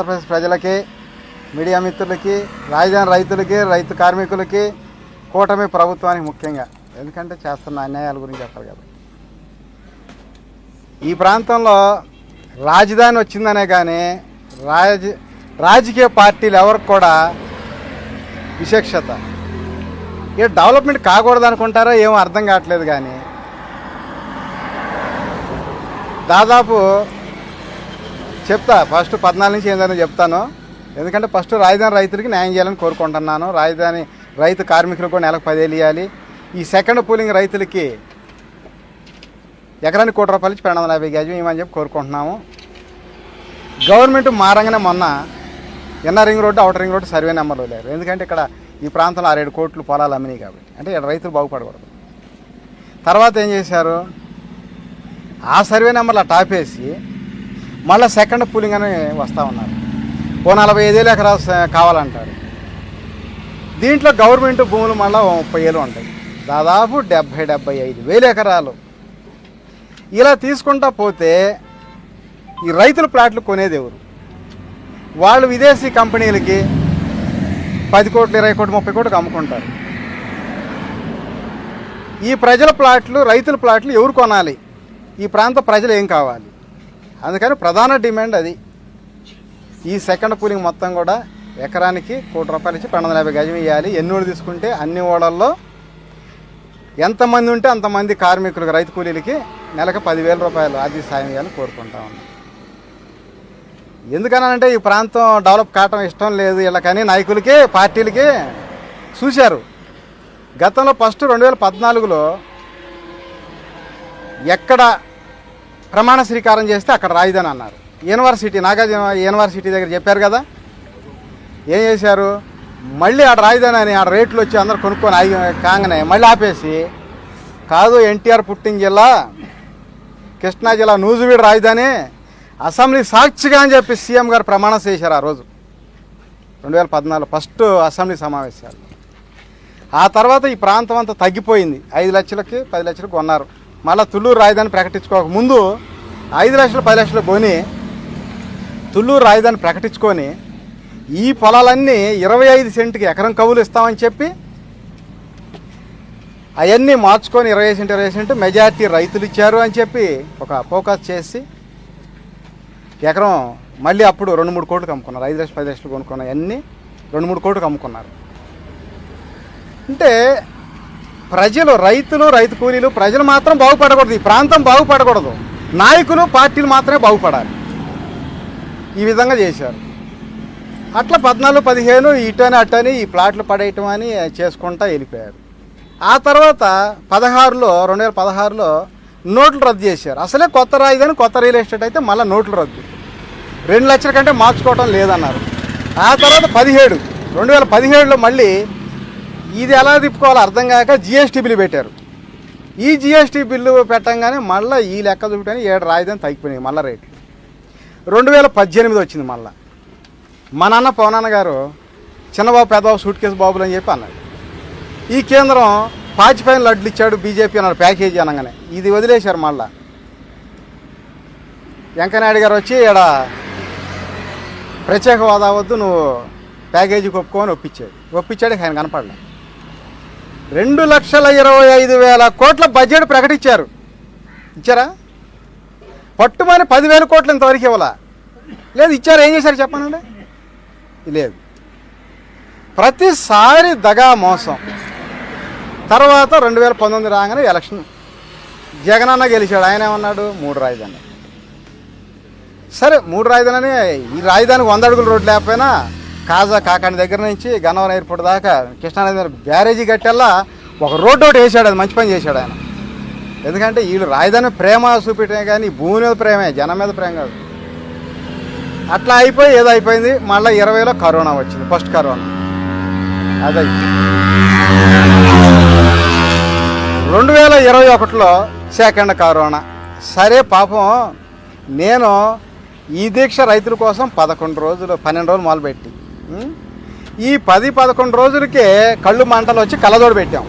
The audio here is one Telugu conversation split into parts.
ఆంధ్రప్రదేశ్ ప్రజలకి మీడియా మిత్రులకి రాజధాని రైతులకి రైతు కార్మికులకి కూటమి ప్రభుత్వానికి ముఖ్యంగా. ఎందుకంటే చేస్తున్న అన్యాయాల గురించి చెప్పాలి కాబట్టి. ఈ ప్రాంతంలో రాజధాని వచ్చిందనే కానీ రాజ రాజకీయ పార్టీలు ఎవరికి కూడా విశేషత. ఇక డెవలప్మెంట్ కాకూడదు అనుకుంటారో ఏమో అర్థం కావట్లేదు కానీ దాదాపు చెప్తా ఫస్ట్ పద్నాలుగు నుంచి ఏందని చెప్తాను. ఎందుకంటే ఫస్ట్ రాజధాని రైతులకి న్యాయం చేయాలని కోరుకుంటున్నాను. రాజధాని రైతు కార్మికులకు కూడా నెలకు పదేలు ఇవ్వాలి ఈ సెకండ్ పూలింగ్ రైతులకి ఎకరానికి కోటి రూపాయలు ఇచ్చి రెండు వందల యాభై గజం ఇవ్వమని చెప్పి కోరుకుంటున్నాము. గవర్నమెంట్ మారంగానే మొన్న inner ring road outer ring road survey నెంబర్లు లేరు ఎందుకంటే ఇక్కడ ఈ ప్రాంతంలో ఆరేడు కోట్లు పొలాలు అమ్మినాయి కాబట్టి. అంటే ఇక్కడ రైతులు బాగుపడకూడదు. తర్వాత ఏం చేశారు? ఆ సర్వే నెంబర్లు టాప్ వేసి మళ్ళీ సెకండ్ పూలింగ్ అని వస్తూ ఉన్నారు. ఓ నలభై ఐదేళ్ళు ఎకరాలు కావాలంటారు. దీంట్లో గవర్నమెంట్ భూములు మళ్ళీ ముప్పై ఏళ్ళు ఉంటాయి. దాదాపు డెబ్భై డెబ్భై ఐదు వేలు ఎకరాలు. ఇలా తీసుకుంటా పోతే ఈ రైతుల ప్లాట్లు కొనేది ఎవరు? వాళ్ళు విదేశీ కంపెనీలకి పది కోట్లు ఇరవై కోట్లు ముప్పై కోట్లు అమ్ముకుంటారు. ఈ ప్రజల ప్లాట్లు రైతుల ప్లాట్లు ఎవరు కొనాలి? ఈ ప్రాంత ప్రజలు ఏం కావాలి? అందుకని ప్రధాన డిమాండ్ అది. ఈ సెకండ్ పూలింగ్ మొత్తం కూడా ఎకరానికి కోటి రూపాయలు ఇచ్చి రెండు వందల యాభై గజం ఇవ్వాలి ఎన్ని తీసుకుంటే అన్ని ఓడల్లో ఎంతమంది ఉంటే అంతమంది కార్మికులకు రైతు కూలీలకి నెలకు పదివేల రూపాయలు ఆర్థిక సాయం ఇవ్వాలని కోరుకుంటా ఉన్నాం. ఎందుకనంటే ఈ ప్రాంతం డెవలప్ కావటం ఇష్టం లేదు. వీళ్ళకని నాయకులకి పార్టీలకి చూశారు. గతంలో ఫస్ట్ రెండు వేల పద్నాలుగులో ఎక్కడ ప్రమాణ స్వీకారం చేస్తే అక్కడ రాయిదని అన్నారు. యూనివర్సిటీ నాగార్జున యూనివర్సిటీ దగ్గర చెప్పారు కదా. ఏం చేశారు? మళ్ళీ ఆడ రాయిదని అని ఆడ రేట్లు వచ్చి అందరు కొనుక్కొని ఆగి కాగానే మళ్ళీ ఆపేసి కాదు ఎన్టీఆర్ పుట్టిన జిల్లా కృష్ణా జిల్లా నూజువీడు రాజధాని అసెంబ్లీ సాక్షిగా అని చెప్పి సీఎం గారు ప్రమాణం చేశారు ఆ రోజు. రెండు వేల పద్నాలుగు ఫస్ట్ అసెంబ్లీ సమావేశాలు. ఆ తర్వాత ఈ ప్రాంతం అంతా తగ్గిపోయింది. ఐదు లక్షలకి పది లక్షలకు కొన్నారు. మళ్ళీ తుళ్ళూరు రాజధాని ప్రకటించుకోక ముందు ఐదు లక్షలు పది లక్షలు కొని తుళ్ళూరు రాజధాని ప్రకటించుకొని ఈ పొలాలన్నీ ఇరవై ఐదు సెంట్కి ఎకరం కవులు ఇస్తామని చెప్పి అవన్నీ మార్చుకొని ఇరవై సెంట్ ఇరవై సెంట్ మెజార్టీ రైతులు ఇచ్చారు అని చెప్పి ఒక ఫోకస్ చేసి ఎకరం మళ్ళీ అప్పుడు రెండు మూడు కోట్లు అమ్ముకున్నారు ఐదు లక్షలు పది లక్షలు కొనుక్కున్న అన్నీ రెండు మూడు కోట్లు అమ్ముకున్నారు అంటే ప్రజలు రైతులు రైతు కూలీలు ప్రజలు మాత్రం బాగుపడకూడదు. ఈ ప్రాంతం బాగుపడకూడదు. నాయకులు పార్టీలు మాత్రమే బాగుపడాలి. ఈ విధంగా చేశారు. అట్లా పద్నాలుగు పదిహేను ఇటని అటని ఈ ప్లాట్లు పడేయటం అని చేసుకుంటా వెళ్ళిపోయారు. ఆ తర్వాత పదహారులో రెండు వేల పదహారులో నోట్లు రద్దు చేశారు. అసలే కొత్త రాజధాని కొత్త రియల్ ఎస్టేట్ అయితే మళ్ళీ నోట్లు రద్దు. రెండు లక్షల కంటే మార్చుకోవటం లేదన్నారు. ఆ తర్వాత పదిహేడు రెండు వేల పదిహేడులో మళ్ళీ ఇది ఎలా తిప్పుకోవాలో అర్థం కాక జిఎస్టీ బిల్లు పెట్టారు. ఈ జిఎస్టీ బిల్లు పెట్టంగానే మళ్ళీ ఈ లెక్క చూపిటని ఏడు రాజధాని తగ్గిపోయినాయి మళ్ళీ రేట్లు. రెండు వేల పద్దెనిమిది వచ్చింది మళ్ళీ. మా నాన్న పవనాన్న గారు చిన్నబాబు పెద్దబాబు సూట్ కేసు బాబులు అని చెప్పి అన్నాడు. ఈ కేంద్రం పాచిపైన లడ్లు ఇచ్చాడు బీజేపీ అన్నాడు ప్యాకేజీ అనగానే. ఇది వదిలేశారు మళ్ళా. వెంకయ్యనాయుడు గారు వచ్చి ఇక్కడ ప్రత్యేక హోదా వద్దు నువ్వు ప్యాకేజీకి ఒప్పుకొని ఒప్పించాడు. ఒప్పించాడు ఆయన కనపడలేదు రెండు లక్షల ఇరవై ఐదు వేల కోట్ల బడ్జెట్ ప్రకటించారు. ఇచ్చారా? పట్టుమని పదివేల కోట్లు ఇంతవరకు ఇవ్వాలా? లేదు ఇచ్చారు. ఏం చేశారు చెప్పానండి? లేదు. ప్రతిసారి దగా మోసం. తర్వాత రెండు వేల పంతొమ్మిది రాగానే ఎలక్షన్. జగనన్న గెలిచాడు. ఆయన ఏమన్నాడు? మూడు రాజధాని సరే మూడు రాజధాని ఈ రాజధానికి వంద అడుగుల రోడ్డు లేకపోయినా కాజా కాకాని దగ్గర నుంచి గన్నవరం ఎయిర్పోర్ట్ దాకా కృష్ణానది బ్యారేజీ కట్టేలా ఒక రోడ్డు ఒకటి వేసాడు అది మంచి పని చేశాడు ఆయన. ఎందుకంటే వీళ్ళు రాజధాని ప్రేమ చూపెట్టే కానీ భూమి మీద ప్రేమే జనం మీద ప్రేమ కాదు. అట్లా అయిపోయి ఏదో అయిపోయింది మళ్ళీ ఇరవైలో కరోనా వచ్చింది ఫస్ట్ కరోనా. అదే. రెండు వేల ఇరవై ఒకటిలో సెకండ్ కరోనా. సరే పాపం నేను ఈ దీక్ష రైతుల కోసం పదకొండు రోజులు పన్నెండు రోజులు మొదలుపెట్టి. ఈ పది పదకొండు రోజులకే కళ్ళు మంటలు వచ్చి కళ్ళజోడు పెట్టాం.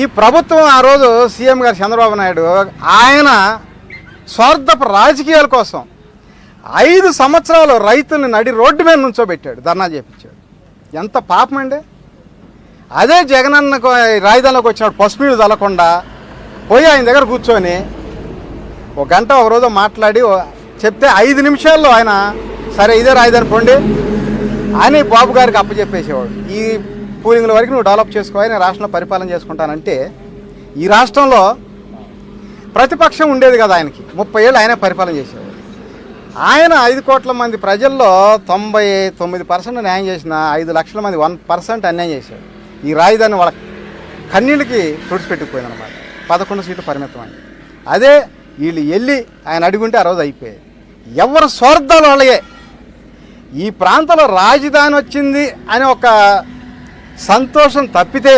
ఈ ప్రభుత్వం ఆ రోజు సీఎం గారు చంద్రబాబు నాయుడు ఆయన స్వార్థపు రాజకీయాల కోసం ఐదు సంవత్సరాలు రైతుల్ని నడి రోడ్డు మీద నుంచోబెట్టాడు ధర్నా చేపించాడు. ఎంత పాపం అండి. అదే జగనన్న రాజధానిలోకి వచ్చినప్పుడు పసుపు నీళ్ళు చల్లకుండా పోయి ఆయన దగ్గర కూర్చొని ఒక గంట ఒక రోజు మాట్లాడి చెప్తే ఐదు నిమిషాల్లో ఆయన సరే ఇదే రాజధాని పోండి. అని బాబు గారికి అప్పచెప్పేసేవాడు ఈ పూలింగ్ల వరకు నువ్వు డెవలప్ చేసుకో నేను రాష్ట్రంలో పరిపాలన చేసుకుంటానంటే ఈ రాష్ట్రంలో ప్రతిపక్షం ఉండేది కదా ఆయనకి. ముప్పై ఏళ్ళు ఆయనే పరిపాలన చేసేవాడు. ఆయన ఐదు కోట్ల మంది ప్రజల్లో తొంభై తొమ్మిది పర్సెంట్ న్యాయం చేసిన ఐదు లక్షల మంది వన్ పర్సెంట్ అన్యాయం చేశాడు. ఈ రాజధాని వాళ్ళ కన్నీళ్ళకి తుడిచిపెట్టుకుపోయింది అనమాట పదకొండు సీట్లు పరిమితం అయింది. అదే వీళ్ళు వెళ్ళి ఆయన అడుగుంటే ఆ రోజు అయిపోయాయి ఎవరు స్వార్థాలు వాళ్ళయే? ఈ ప్రాంతంలో రాజధాని వచ్చింది అని ఒక సంతోషం తప్పితే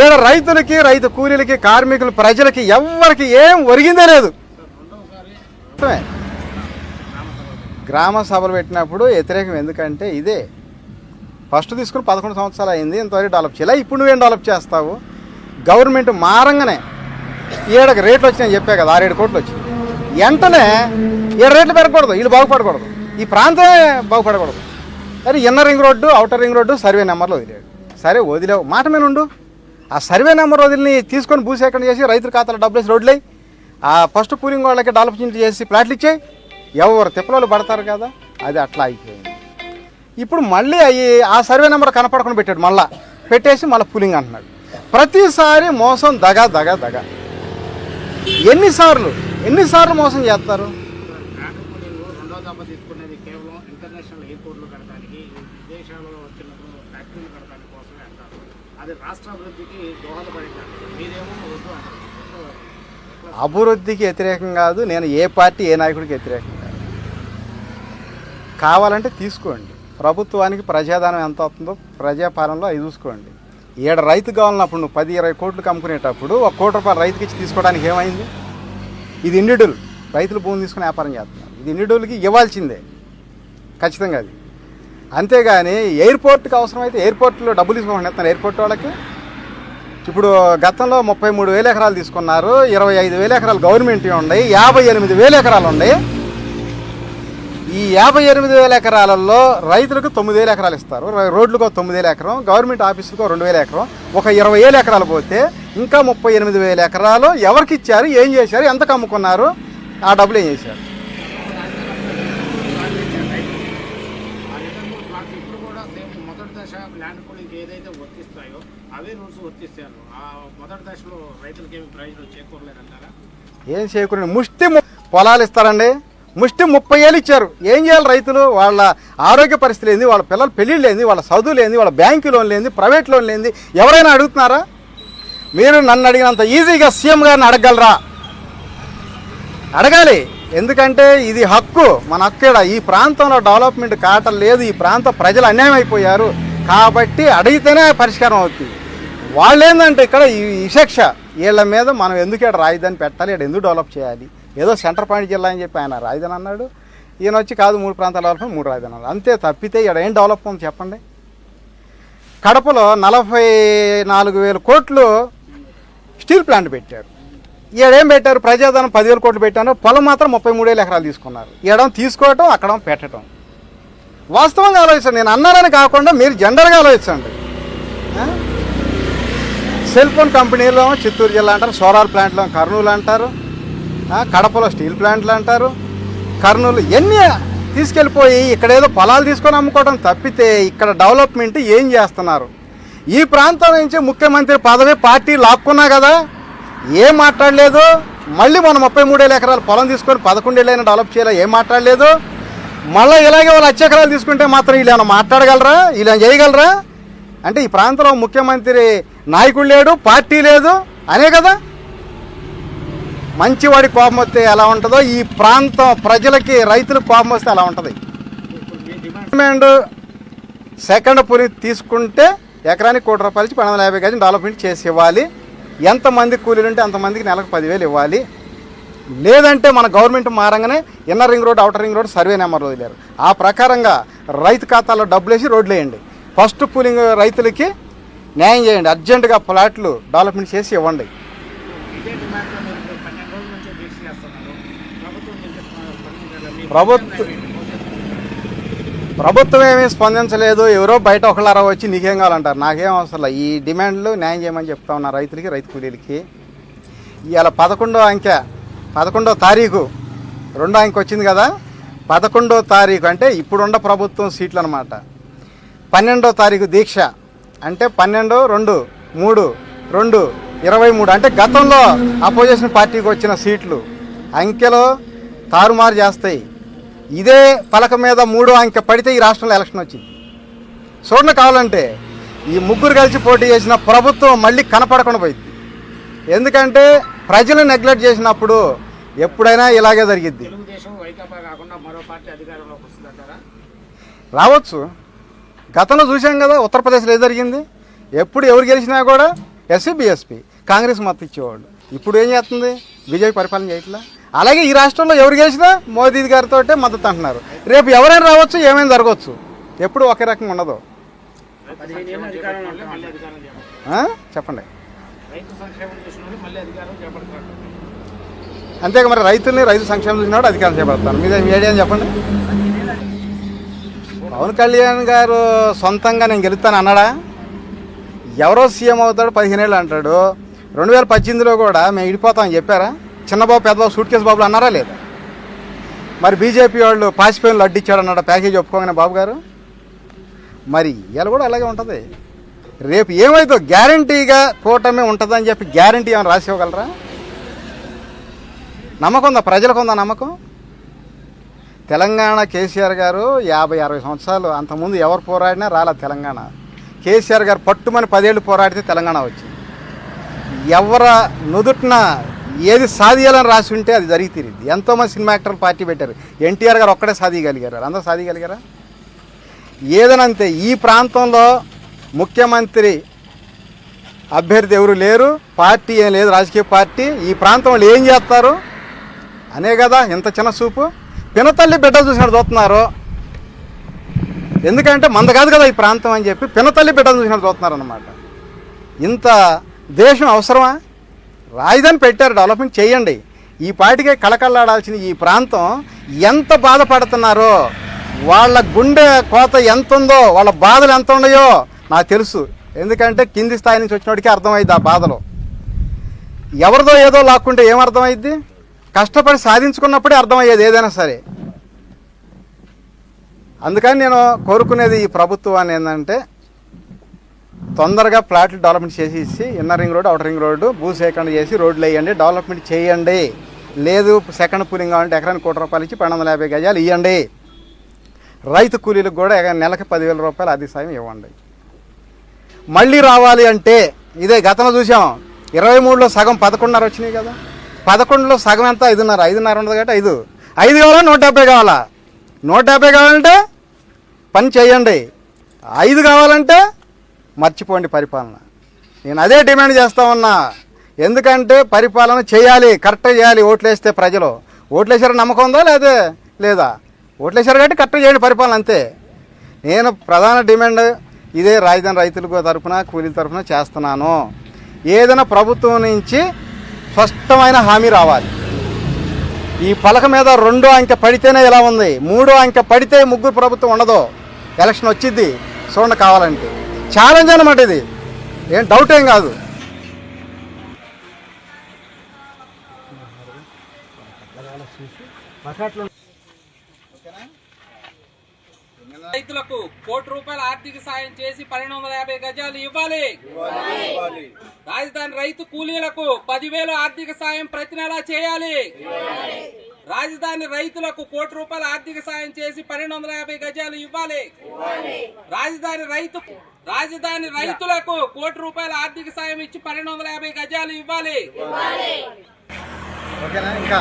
ఈడ రైతులకి రైతు కూలీలకి కార్మికులు ప్రజలకి ఎవ్వరికి ఏం ఒరిగిందే లేదు. గ్రామ సభలు పెట్టినప్పుడు వ్యతిరేకం ఎందుకంటే ఇదే. ఫస్ట్ తీసుకుని పదకొండు సంవత్సరాలు అయింది ఇంతవరకు డెవలప్ చేయాలి. ఇప్పుడు నువ్వేం డెవలప్ చేస్తావు? గవర్నమెంట్ మారంగానే ఏడకి రేట్లు వచ్చినాయి చెప్పా కదా ఆరేడు కోట్లు వచ్చింది వెంటనే ఏడు రేట్లు పెరగకూడదు వీళ్ళు బాగుపడకూడదు. ఈ ప్రాంతమే బాగుపడకూడదు. సరే inner ring road outer ring road survey నెంబర్లు వదిలేడు. సరే వదిలేవు. మాట మీద ఉండు. ఆ సర్వే నెంబర్ వదిలిని తీసుకొని భూసేకరణ చేసి రైతుల ఖాతాలో డబ్బులు వేసి రోడ్లు ఆ ఫస్ట్ పూలింగ్ వాళ్ళకి డెవలప్మెంట్ చేసి ప్లాట్లు ఇచ్చాయి. ఎవరు తిప్పలు పడతారు కదా అది అట్లా అయిపోయింది. ఇప్పుడు మళ్ళీ అవి ఆ సర్వే నెంబర్ కనపడకుండా పెట్టాడు మళ్ళా. పెట్టేసి మళ్ళీ పూలింగ్ అంటున్నాడు. ప్రతిసారి మోసం దగా దగా దగా. ఎన్నిసార్లు ఎన్నిసార్లు మోసం చేస్తారు? అది రాష్ట్ర అభివృద్ధికి దోహదపడింది మీరేమో వద్దు అభివృద్ధికి వ్యతిరేకం కాదు నేను ఏ పార్టీ ఏ నాయకుడికి వ్యతిరేకం కాదు. కావాలంటే తీసుకోండి. ప్రభుత్వానికి ప్రజాదానం ఎంత అవుతుందో ప్రజాపాలనలో అది చూసుకోండి. ఏడు రైతు కావాలన్నప్పుడు నువ్వు పది ఇరవై కోట్లు కమ్ముకునేటప్పుడు ఒక కోటి రూపాయలు రైతుకి ఇచ్చి తీసుకోవడానికి ఏమైంది? ఇది ఇండివిడుల్ రైతులు భూమి తీసుకుని వ్యాపారం చేస్తున్నారు. ఇది ఇండివిడువల్కి ఇవ్వాల్సిందే. ఖచ్చితంగా అది. అంతేగాని ఎయిర్పోర్ట్కి అవసరమైతే ఎయిర్పోర్ట్లో డబ్బులు తీసుకోకుండా ఎయిర్పోర్ట్ వాళ్ళకి. ఇప్పుడు గతంలో ముప్పై మూడు వేల ఎకరాలు తీసుకున్నారు ఇరవై ఐదు వేల ఎకరాలు గవర్నమెంట్ ఉన్నాయి యాభై ఎనిమిది వేల ఎకరాలు ఉన్నాయి ఈ యాభై ఎనిమిది వేల ఎకరాలలో రైతులకు తొమ్మిది వేల ఎకరాలు ఇస్తారు రోడ్లకు తొమ్మిది వేల ఎకరం గవర్నమెంట్ ఆఫీసులకు రెండు వేల ఎకరం ఒక ఇరవై వేల ఎకరాలు పోతే ఇంకా ముప్పై ఎనిమిది వేల ఎకరాలు ఎవరికి ఇచ్చారు ఏం చేశారు ఎంత కమ్ముకున్నారు ఆ డబ్బులు ఏం చేశారు ఆ రిటర్న్ ఇప్పుడు కూడా సేమ్ మొదటి దశ ల్యాండ్ పూలింగ్ ఏదైతే వర్తిస్తాయో అవే రూల్స్ వర్తిస్తారు ఆ మొదటి దశలో రైతులకి ఏమి ప్రయోజనం చేకూరలేదంటారా? ఏం చేయకుండా ముష్టి పొలాలు ఇస్తారండి. ముష్టి ముప్పై ఏళ్ళు ఇచ్చారు. ఏం చేయాలి రైతులు? వాళ్ళ ఆరోగ్య పరిస్థితి ఏంది వాళ్ళ పిల్లల పెళ్ళిళ్ళు ఏంది వాళ్ళ చదువులు ఏంది వాళ్ళ బ్యాంకు లోన్ లేని ప్రైవేట్ లోన్ లేని ఎవరైనా అడుగుతున్నారా? మీరు నన్ను అడిగినంత ఈజీగా సీఎం గారిని అడగలరా అడగాలి. ఎందుకంటే ఇది హక్కు. మన హక్కేడ ఈ ప్రాంతంలో డెవలప్మెంట్ కావటం లేదు. ఈ ప్రాంత ప్రజలు అన్యాయం అయిపోయారు. కాబట్టి అడిగితేనే పరిష్కారం అవుతుంది. వాళ్ళు ఏంటంటే ఇక్కడ ఈ విశక్ష. వీళ్ళ మీద మనం ఎందుకు ఇక్కడ రాజధాని పెట్టాలి? ఇక్కడ ఎందుకు డెవలప్ చేయాలి? ఏదో సెంటర్ పాయింట్ జిల్లా అని చెప్పి ఆయన రాజధాని అన్నాడు. ఈయన వచ్చి కాదు మూడు ప్రాంతాల డెవలప్మెంట్ మూడు రాజధానులు అన్నారు అంతే తప్పితే ఇక్కడ ఏం డెవలప్ ఉంది చెప్పండి? కడపలో నలభై నాలుగు వేల కోట్లు స్టీల్ ప్లాంట్ పెట్టారు. ఈడేం పెట్టారు? ప్రజాధనం పదివేల కోట్లు పెట్టాను. పొలం మాత్రం ముప్పై మూడు ఎకరాలు తీసుకున్నారు. ఈడడం తీసుకోవటం అక్కడ పెట్టడం వాస్తవంగా ఆలోచించండి. నేను అన్నారని కాకుండా మీరు జనరల్గా ఆలోచించండి. సెల్ ఫోన్ కంపెనీలో చిత్తూరు జిల్లా అంటారు సోలార్ ప్లాంట్లో కర్నూలు అంటారు కడపలో స్టీల్ ప్లాంట్లు అంటారు. కర్నూలు ఎన్ని తీసుకెళ్ళిపోయి ఇక్కడేదో పొలాలు తీసుకొని అమ్ముకోవడం తప్పితే ఇక్కడ డెవలప్మెంట్ ఏం చేస్తున్నారు? ఈ ప్రాంతం నుంచి ముఖ్యమంత్రి పదవి పార్టీ లాక్కున్నా కదా ఏం మాట్లాడలేదు? మళ్ళీ మనం ముప్పై మూడేళ్ళ ఎకరాలు పొలం తీసుకొని పదకొండేళ్ళైనా డెవలప్ చేయాలి? ఏం మాట్లాడలేదు? మళ్ళీ ఇలాగే వాళ్ళు అచ్చ ఎకరాలు తీసుకుంటే మాత్రం వీళ్ళు మాట్లాడగలరా? వీళ్ళు చేయగలరా? అంటే ఈ ప్రాంతంలో ముఖ్యమంత్రి నాయకుడు లేడు పార్టీ లేదు అనే కదా? మంచివాడి కోపం వస్తే ఎలా ఉంటుందో ఈ ప్రాంతం ప్రజలకి రైతులకు కోపం వస్తే ఎలా ఉంటుంది? డిమాండ్ సెకండ్ పులి తీసుకుంటే ఎకరానికి కోటి రూపాయలు పన్నెండు వందల యాభై గజం డెవలప్మెంట్ చేసి ఇవ్వాలి. ఎంతమంది కూలీలు ఉంటే అంతమందికి నెలకు పదివేలు ఇవ్వాలి. లేదంటే మన government మారంగానే inner ring road outer ring road survey number వదిలేరు. ఆ ప్రకారంగా రైతు ఖాతాలో డబ్బులు వేసి రోడ్లు వేయండి. ఫస్ట్ పూలింగ్ రైతులకి న్యాయం చేయండి. అర్జెంటుగా ప్లాట్లు డెవలప్మెంట్ చేసి ఇవ్వండి. ఇదే డిమాండ్లో మీరు పన్నెండు రోజుల నుంచి దీక్ష చేస్తున్నారు ప్రభుత్వం దీనికి స్పందించాలి మీ ప్రభుత్వం ఏమీ స్పందించలేదు. ఎవరో బయట ఒకళ్ళారా వచ్చి నీకేం కావాలంటారు? నాకేం అవసరం ఈ డిమాండ్లు న్యాయం చేయమని చెప్తా ఉన్నా రైతులకి రైతు కూలీలకి. ఇవాళ పదకొండో అంకె పదకొండో తారీఖు రెండో అంకె వచ్చింది కదా? పదకొండో తారీఖు అంటే ఇప్పుడున్న ప్రభుత్వం సీట్లు అనమాట పన్నెండో తారీఖు దీక్ష అంటే పన్నెండు రెండు మూడు రెండు ఇరవై మూడు. అంటే గతంలో అపోజిషన్ పార్టీకి వచ్చిన సీట్లు అంకెలో తారుమారు చేస్తాయి. ఇదే పలక మీద మూడో అంకె పడితే ఈ రాష్ట్రంలో ఎలక్షన్ వచ్చింది. చూడండి కావాలంటే ఈ ముగ్గురు కలిసి పోటీ చేసిన ప్రభుత్వం మళ్ళీ కనపడకుండా పోయింది. ఎందుకంటే ప్రజలు నెగ్లెక్ట్ చేసినప్పుడు ఎప్పుడైనా ఇలాగే జరిగిద్ది. రావచ్చు. గతంలో చూసాం కదా ఉత్తరప్రదేశ్లో ఏం జరిగింది? ఎప్పుడు ఎవరు గెలిచినా కూడా ఎస్సీ బీఎస్పీ కాంగ్రెస్ మద్దతు ఇచ్చేవాళ్ళు. ఇప్పుడు ఏం చేస్తుంది? బీజేపీ పరిపాలన చేయట్లా? అలాగే ఈ రాష్ట్రంలో ఎవరు గెలిచినా మోదీ గారితో మద్దతు అంటున్నారు. రేపు ఎవరైనా రావచ్చు ఏమైనా జరగవచ్చు? ఎప్పుడు ఒకే రకంగా ఉండదు. చెప్పండి. రైతు అంతేగా మరి రైతుల్ని రైతు సంక్షేమం చూసినాడు అధికారం చేపడతాను మీద మీ చెప్పండి. పవన్ కళ్యాణ్ గారు సొంతంగా నేను గెలుస్తాను అన్నాడా? ఎవరో సీఎం అవుతాడు పదిహేను ఏళ్ళు అంటాడు. రెండు వేల పద్దెనిమిదిలో కూడా మేము ఇడిపోతామని చెప్పారా? చిన్నబాబు పెద్దబాబు సూట్ కేసు బాబులు అన్నారా లేదా? మరి బీజేపీ వాళ్ళు పాసిపోయిన అడ్డిచ్చాడు అన్నాడు ప్యాకేజ్ ఒప్పుకోగానే బాబు గారు? మరి ఇవాళ కూడా అలాగే ఉంటుంది. రేపు ఏమైతే గ్యారంటీగా కూటమి ఉంటుందని చెప్పి గ్యారంటీ ఏమైనా రాసి ఇవ్వగలరా నమ్మకం ఉందా ప్రజలకు ఉందా నమ్మకం? తెలంగాణ కేసీఆర్ గారు యాభై అరవై సంవత్సరాలు అంతకుముందు ఎవరు పోరాడినా రాలే తెలంగాణ. కేసీఆర్ గారు పట్టుమని పదేళ్ళు పోరాడితే తెలంగాణ వచ్చింది. ఎవర నుదుటిన ఏది సాధియాలని రాసి ఉంటే అది జరిగి తీరింది ఎంతోమంది సినిమా యాక్టర్లు పార్టీ పెట్టారు. ఎన్టీఆర్ గారు ఒక్కడే సాధియగలిగారు. అందరూ సాధియగలిగారా? ఏదనంతే ఈ ప్రాంతంలో ముఖ్యమంత్రి అభ్యర్థి ఎవరు లేరు పార్టీ ఏం లేదు రాజకీయ పార్టీ. ఈ ప్రాంతంలో ఏం చేస్తారు? అనే కదా ఇంత చిన్న చూపు. పినతల్లి బిడ్డ చూసినట్టు చూస్తున్నారు. ఎందుకంటే మంద కాదు కదా ఈ ప్రాంతం అని చెప్పి పినతల్లి బిడ్డ చూసినట్టు చూస్తున్నారు అనమాట ఇంత దేశం అవసరమా? రాజధాని పెట్టారు డెవలప్మెంట్ చేయండి. ఈ పాటికే కళకళలాడాల్సిన ఈ ప్రాంతం ఎంత బాధపడుతున్నారో వాళ్ళ గుండె కోత ఎంత ఉందో వాళ్ళ బాధలు ఎంత ఉన్నాయో నాకు తెలుసు. ఎందుకంటే కింది స్థాయి నుంచి వచ్చినోడికి అర్థమైంది ఆ బాధలు. ఎవరిదో ఏదో లాక్కుంటే ఏం అర్థమైద్ది? కష్టపడి సాధించుకున్నప్పుడే అర్థమయ్యేది ఏదైనా సరే. అందుకని నేను కోరుకునేది ఈ ప్రభుత్వాన్ని ఏంటంటే తొందరగా ప్లాట్లు డెవలప్మెంట్ చేసి inner ring road outer ring road భూసేకరణ చేసి రోడ్లు వేయండి డెవలప్మెంట్ చేయండి. లేదు సెకండ్ పూలింగ్ కావాలంటే ఎకరానికి కోటి రూపాయలు ఇచ్చి పన్నెండు వందల యాభై గజాలు ఇవ్వండి రైతు కూలీలకు కూడా నెలకు పదివేల రూపాయలు అది సాయం ఇవ్వండి. మళ్ళీ రావాలి అంటే ఇదే గతంలో చూసాం ఇరవై మూడులో సగం పదకొండున్నర వచ్చినాయి కదా. పదకొండులో సగం ఎంత? ఐదున్నర ఐదున్నర ఉండదు కాబట్టి ఐదు. ఐదు కావాలా? నూట డెబ్బై కావాలా? నూట డెబ్బై కావాలంటే పని చేయండి. ఐదు కావాలంటే మర్చిపోండి పరిపాలన. నేను అదే డిమాండ్ చేస్తా ఉన్నా. ఎందుకంటే పరిపాలన చేయాలి కరెక్ట్గా చేయాలి ఓట్లేస్తే ప్రజలు. ఓట్లేసారు నమ్మకం ఉందా లేదా? లేదా? ఓట్లేసారు కాబట్టి కరెక్ట్గా చేయండి పరిపాలన అంతే. నేను ప్రధాన డిమాండ్ ఇదే రాజధాని రైతుల తరఫున కూలీల తరఫున చేస్తున్నాను. ఏదైనా ప్రభుత్వం నుంచి స్పష్టమైన హామీ రావాలి. ఈ పలక మీద రెండో అంకె పడితేనే ఇలా ఉంది. మూడో అంకె పడితే ముగ్గురు ప్రభుత్వం ఉండదు. ఎలక్షన్ వచ్చింది చూడండి కావాలంటే. ఛాలెంజ్ అనమాట ఇది. ఏం డౌట్ ఏం కాదు. రైతులకు కోటి రూపాయల ఆర్థిక సాయం చేసి పన్నెండు వందల యాభై గజాలు ఇవ్వాలి. రాజధాని రైతు కూలీలకు పదివేలు ఆర్థిక సాయం ప్రతి నెలా చేయాలి. రాజధాని రైతులకు కోటి రూపాయల ఆర్థిక సాయం చేసి పన్నెండు వందల యాభై గజాలు ఇవ్వాలి. రాజధాని రైతు రాజధాని రైతులకు కోటి రూపాయల ఆర్థిక సాయం ఇచ్చి పన్నెండు వందల యాభై గజాలు ఇవ్వాలి. ఓకేనా? ఇంకా